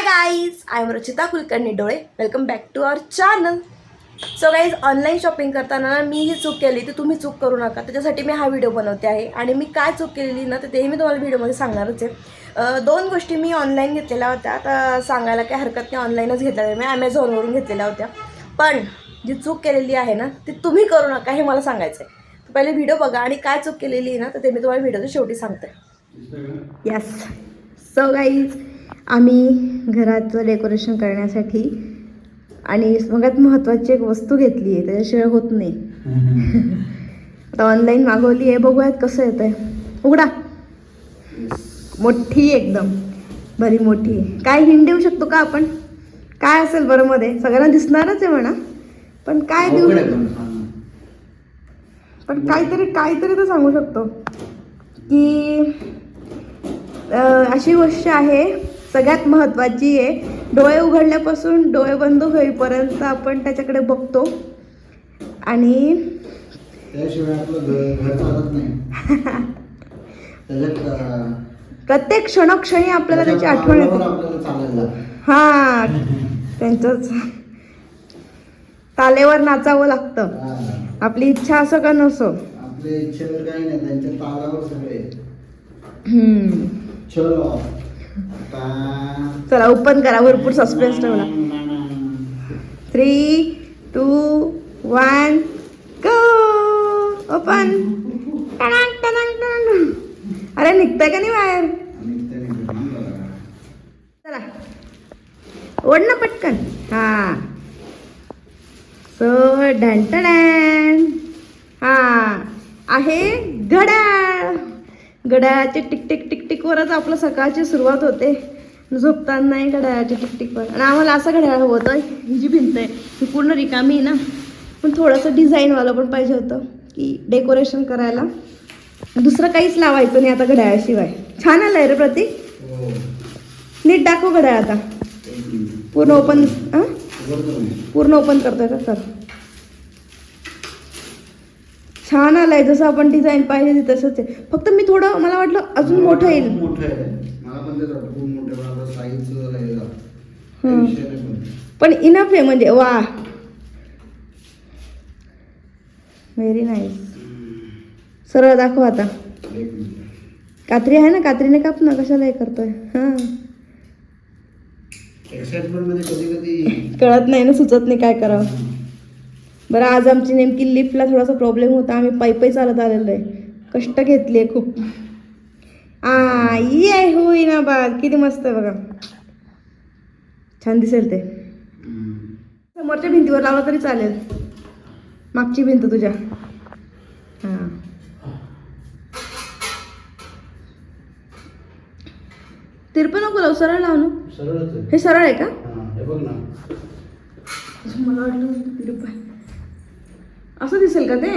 Hi guys I am Rachita Kulkarni डोळे welcome back to our channel so guys online shopping करताना ना मी ही चूक केली ती तुम्ही चूक करू नका. त्याच्यासाठी मी हा व्हिडिओ बनवते आहे. आणि मी काय चूक केलेली ना तर तेही मी तुम्हाला व्हिडिओमध्ये सांगणारच आहे. दोन गोष्टी मी ऑनलाईन घेतलेल्या होत्या. तर सांगायला काही हरकत नाही ऑनलाईनच घेतलेल्या मी. ॲमेझॉनवरून घेतलेल्या होत्या. पण जी चूक केलेली आहे ना ती तुम्ही करू नका हे मला सांगायचं आहे तर पहिले व्हिडिओ बघा. आणि काय चूक केलेली आहे ना तर ते मी तुम्हाला व्हिडिओच्या शेवटी सांगते. यस सो गाईज आम्ही घराचं डेकोरेशन करण्यासाठी आणि सगळ्यात महत्त्वाची एक वस्तू घेतली आहे त्याच्याशिवाय होत नाही. आता ऑनलाईन मागवली आहे बघूयात कसं येतं आहे उघडा. मोठी एकदम. बरी मोठी. आहे काय हिंट देऊ शकतो का आपण? काय असेल बरं मध्ये? सगळ्यांना दिसणारच आहे म्हणा. पण काय देऊ पण काहीतरी काहीतरी तर सांगू शकतो. की अशी गोष्ट आहे सगळ्यात महत्त्वाची आहे डोळे उघडल्यापासून डोळे बंद होईपर्यंत आपण त्याच्याकडे बघतो. आणि प्रत्येक क्षणोक्षणी आपल्याला त्याची आठवण येते. हा त्यांचंच. तालेवर नाचावं लागतं. आपली इच्छा असो का नसो. आपल्या इच्छेवर काही नाही त्यांच्या तालावर सगळे. हम्म. चलो ओपन करा भरपूर सस्पेन्स ठेवला. Three two one go open अरे निघतंय का नाही बाहेर. चला. ओढ ना पटकन. हा. सो डॅन. हा. आहे घड्याळ. घड्याळाचे टिक टिक टिक टिकवरच आपलं सकाळची सुरुवात होते. झोपताना घड्याळाच्या टिक टिकवर आणि आम्हाला असं घड्याळ हवं होतं ही जी भिंत आहे ही पूर्ण रिकामी आहे ना. पण थोडंसं डिझाईनवालं पण पाहिजे होतं की डेकोरेशन करायला. दुसरं काहीच लावायचं नाही आता घड्याळाशिवाय छान आलंय रे प्रतीक. नीट दाखव घड्याळ आता. पूर्ण ओपन. पूर्ण ओपन करतोय का? कर. छान आलाय जसं आपण डिझाईन पाहिजे तसंच आहे. फक्त मी थोडं मला वाटलं अजून मोठं येईल. खूप मोठं आहे. मला पण तेच वाटतं खूप मोठं आहे. मला साईज हम्म. विषय नाही पण. पण इनफ आहे म्हणजे वा. व्हेरी नाईस सरळ दाखव आता. एक मिनिट. कात्री आहे ना? कात्रीने काप ना? कशाला हे करतोय? हां. एक्साइटमेंटमध्ये कधी कधी कळत नाही ना सुचत नाही काय करावं. बरं आज आमची नेमकी लिफ्टला थोडासा प्रॉब्लेम होता. आम्ही पायी चालत आलेलो आहे. कष्ट घेतले खूप. आ ये होईना बा किती मस्त आहे बघा. छान दिसेल ते. समोरच्या भिंतीवर लावलं तरी चालेल. मागची भिंत तुझ्या. हां. तिरपं नको लावू सरळ लाव ना. आहे. हे सरळ आहे का? बघ ना. मला वाटलं आहे. असं दिसेल का ते.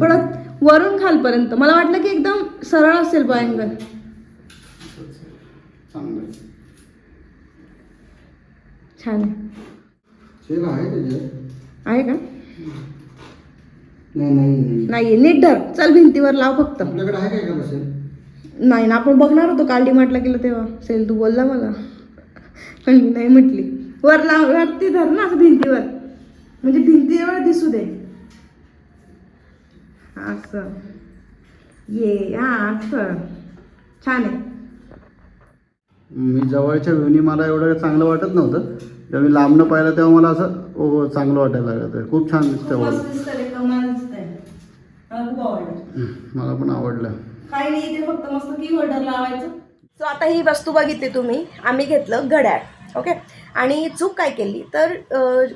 थोडं वरून खालपर्यंत मला वाटलं की एकदम सरळ असेल बा अँगल. छान. आहे. का? नाही नाही नाही. नाही नीट धर. चल भिंतीवर लाव फक्त. नाही ना आपण बघणार होतो. काल डिमार्टला गेलो तेव्हा. सेल तू बोलला मला. पण मी नाही म्हटली. वर लाव वरती धर ना असं भिंतीवर. म्हणजे भिंतीवर दिसू दे. असं. ये हा असं. छान आहे. मी जवळच्या व्ह्यूनी मला एवढं चांगलं वाटत नव्हतं. जेव्हा मी लांबनं पाहिलं तेव्हा मला असं ओ हो, चांगलं वाटायला लागलं खूप छान दिसतं मला खूप आवडलं. मला पण आवडलं. काही नाही इथे फक्त मस्त की होल्डर लावायचं. सो आता ही वस्तू बघितली तुम्ही. आम्ही घेतलं घड्याळ. ओके आणि चूक काय केली? तर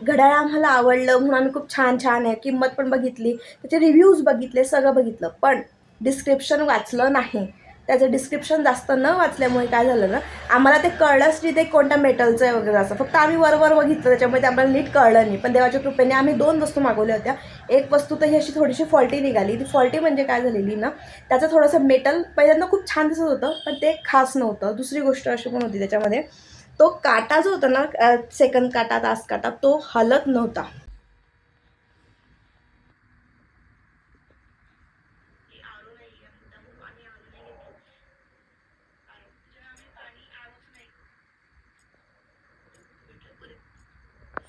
घड्याळ आम्हाला आवडलं म्हणून आम्ही खूप छान छान आहे. किंमत पण बघितली. त्याचे रिव्ह्यूज बघितले सगळं बघितलं. पण डिस्क्रिप्शन वाचलं नाही. त्याचं डिस्क्रिप्शन जास्त न वाचल्यामुळे काय झालं ना आम्हाला ते कळलंच नाही ते कोणत्या मेटलचं आहे वगैरे असं. फक्त आम्ही वरवर बघितलं त्याच्यामुळे ते आम्हाला नीट कळलं नाही. पण देवाच्या कृपेने आम्ही दोन वस्तू मागवल्या होत्या. एक वस्तू तर ही अशी थोडीशी फॉल्टी निघाली. ती फॉल्टी म्हणजे काय झालेली ना त्याचं थोडंसं मेटल पहिल्यांदा खूप छान दिसत होतं पण ते खास नव्हतं. दुसरी गोष्ट अशी पण होती त्याच्यामध्ये तो काटा जो होता ना सेकंद काटा तास काटा तो हलत नव्हता.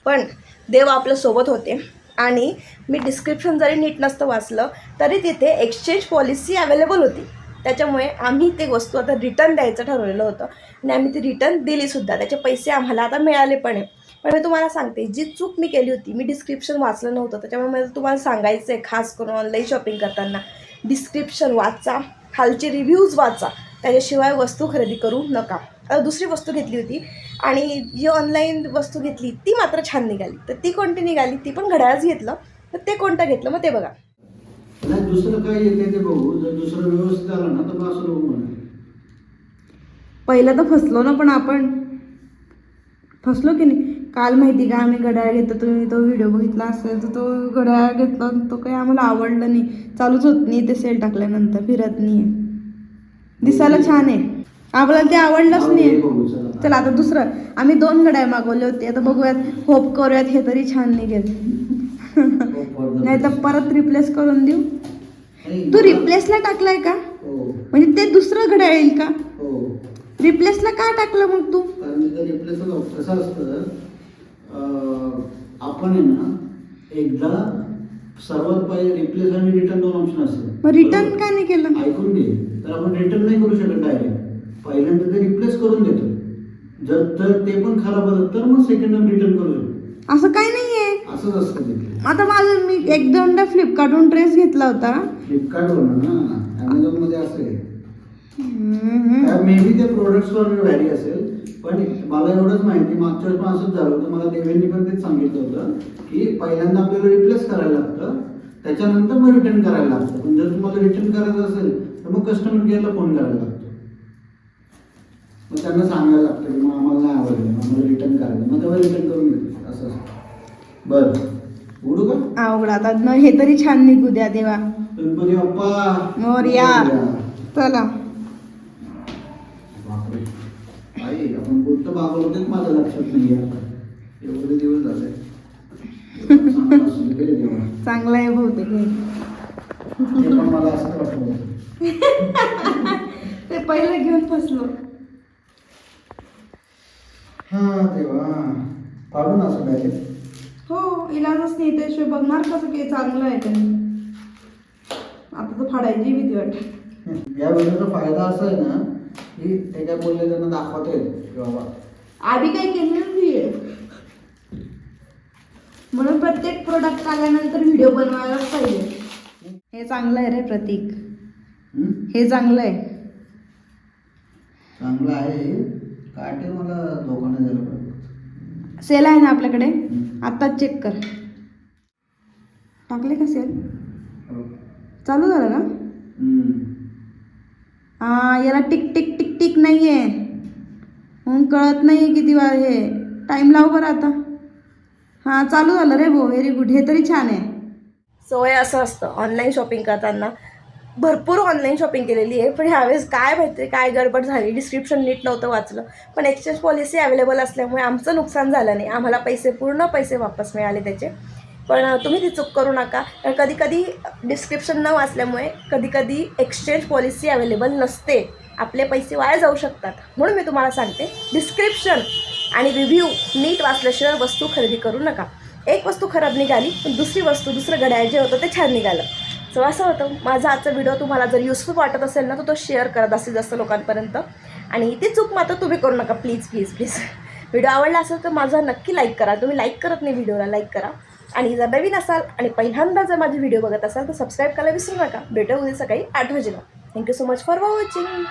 पण देव आपल्यासोबत होते. आणि मी डिस्क्रिप्शन जरी नीट नसतं वाचलं तरी तिथे एक्सचेंज पॉलिसी अवेलेबल होती. त्याच्यामुळे आम्ही ते वस्तू आता रिटर्न द्यायचं ठरवलेलं होतं. आणि आम्ही ती रिटर्न दिलीसुद्धा त्याचे पैसे आम्हाला आता मिळाले पण आहे. पण मी तुम्हाला सांगते जी चूक मी केली होती मी डिस्क्रिप्शन वाचलं नव्हतं. त्याच्यामुळे मला तुम्हाला सांगायचं आहे खास करून ऑनलाईन शॉपिंग करताना. डिस्क्रिप्शन वाचा खालचे रिव्ह्यूज वाचा. त्याच्याशिवाय वस्तू खरेदी करू नका. आता दुसरी वस्तू घेतली होती. आणि जी ऑनलाईन वस्तू घेतली ती मात्र छान निघाली. तर ती कोणती निघाली? ती पण घड्याळच घेतलं. तर ते कोणतं घेतलं? मग ते बघा. दुसरं काय येते ते बघू. जर दुसरं व्यवस्थित आलं ना तर मग असं बघू म्हणा पहिलं तर फसलो ना पण आपण. फसलो की नाही? काल माहिती का आम्ही घड्याळ घेतो तुम्ही तो व्हिडिओ बघितला असेल तर तो घड्याळ घेतला तो काही आम्हाला आवडलं नाही. चालूच होत नाही ते सेल टाकल्यानंतर फिरत नाही. दिसायला छान आहे. आपल्याला ते आवडलंच नाही. चला. आता दुसरं. आम्ही दोन घड्याळ मागवले होते. आता बघूयात होप करूयात हे तरी छान निघेल. नाही तर परत रिप्लेस करून देऊ. तू रिप्लेसला टाकलाय का? हो. म्हणजे ते दुसरं घड्याळ येईल का? हो. रिप्लेसला का टाकलं मग तू? रिप्लेसच कसं असतं आपण आहे ना एकदा सर्वात पहिले रिप्लेस आणि रिटर्न दोन ऑप्शन असतात. रिटर्न का नाही केलं? ऐकून घे. तर आपण रिटर्न नाही करू शकत डायरेक्ट पहिल्यांदा ते रिप्लेस करून देतो. जर तर ते पण खराब आलं तर मग सेकंड रिटर्न करू शकतो. असं काही नाहीये असंच असतं तिथे आता माझं मी एक दोनदा फ्लिपकार्टहून ड्रेस घेतला होता. फ्लिपकार्टवर ना ॲमेझॉनमध्ये असं आहे. मे बी ते प्रोडक्ट्सवर व्हॅरी असेल पण मला एवढंच माहिती मागच्या वेळेस पण असंच झालं होतं. मला देवेंनी पण तेच सांगितलं होतं की पहिल्यांदा आपल्याला रिप्लेस करायला लागतं. त्याच्यानंतर मग रिटर्न करायला लागतं. पण जर तुम्हाला रिटर्न करायचं असेल तर मग कस्टमर केअरला फोन करायला लागतो. मग त्यांना सांगायला लागतं की मग आम्हाला नाही आवडलं आम्हाला रिटर्न करायचं. मग तेव्हा रिटर्न करून घेतो असं असतं. बरं. उडू का? अवघड आता. न हे तरी छान निघू द्या देवा. गणपती बाप्पा. मोरया. चला. बापरे. आई आपण कोणतं तेच माझ्या लक्षात नाही आता. एवढे दिवस झाले. चांगलं असू दे रे देवा. चांगलं आहे बहुतेक हे. ते पण मला वाटलं होतं. ते पहिलं घेऊन फसलो हा देवा. काढून असं डायरेक्ट इलाजच नाही त्याशिवाय बघणार कसं काही चांगलं आहे त्यांनी. आता तर फाडायची भीती वाटते. या व्हिडिओचा फायदा असा आहे ना की ते काय बोलले त्यांना दाखवता येईल की बाबा. आधी काही केलेलं नाहीये म्हणून प्रत्येक प्रोडक्ट आल्यानंतर व्हिडिओ बनवायलाच पाहिजे. हे चांगलं आहे रे प्रतीक. हं? चांगलं आहे. चांगलं आहे. काटे मला धोका नाही सेल आहे ना आपल्याकडे. आत्ताच चेक कर. टाकले का सेल? चालू झालं ना? हां हा याला टिक टिक टिक टिक नाही आहे म्हणून कळत नाही किती वार हे. टाईम लाव बरं आता. हां चालू झालं रे भो व्हेरी गुड हे तरी छान आहे. सवय असं असतं ऑनलाईन शॉपिंग करताना. भरपूर ऑनलाईन शॉपिंग केलेली आहे. पण ह्यावेळेस काय माहिती काय गडबड झाली? डिस्क्रिप्शन नीट नव्हतं वाचलं. पण एक्सचेंज पॉलिसी अवेलेबल असल्यामुळे आमचं नुकसान झालं नाही. आम्हाला पैसे पूर्ण पैसे वापस मिळाले त्याचे. पण तुम्ही ती चूक करू नका. कारण कधी कधी डिस्क्रिप्शन न वाचल्यामुळे कधी कधी एक्सचेंज पॉलिसी अवेलेबल नसते. आपले पैसे वाया जाऊ शकतात. म्हणून मी तुम्हाला सांगते डिस्क्रिप्शन आणि रिव्ह्यू नीट वाचल्याशिवाय वस्तू खरेदी करू नका. एक वस्तू खराब निघाली पण दुसरी वस्तू दुसरं घड्याळ जे होतं ते छान निघालं. सो असं होतं. माझा आजचा व्हिडिओ तुम्हाला जर युजफुल वाटत असेल ना तर तो शेअर करा जास्तीत जास्त लोकांपर्यंत. आणि ती चूक मात्र तुम्ही करू नका. प्लीज प्लीज प्लीज व्हिडिओ आवडला असेल तर माझा नक्की लाईक करा. तुम्ही लाईक करत नाही व्हिडिओला लाईक करा. आणि जर नवीन असाल आणि पहिल्यांदा जर माझे व्हिडिओ बघत असाल तर सबस्क्राईब करायला विसरू नका. भेटू उद्या सकाळी आठ वाजेला. Thank you so much for watching